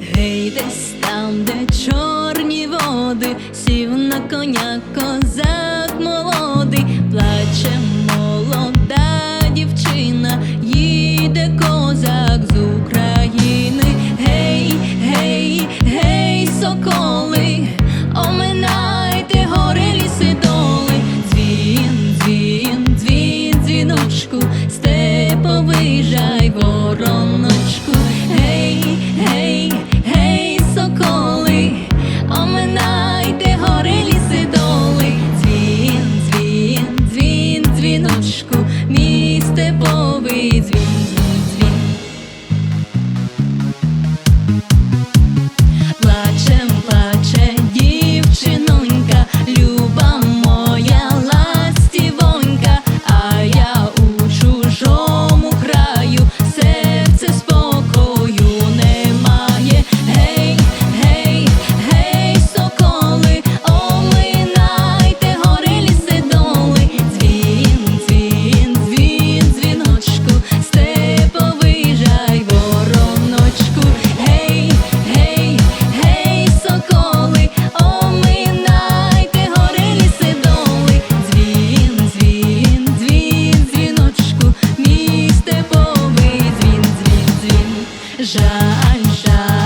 гей, десь там, де чорні води, сів на коня козак молодий, плаче молода дівчина, їде козак з України. Гей, гей, гей, соколи, оминайте гори ліси доли, дзвін, дзвін, дзвін, дзвіночку, степовий жай вороночку. 山山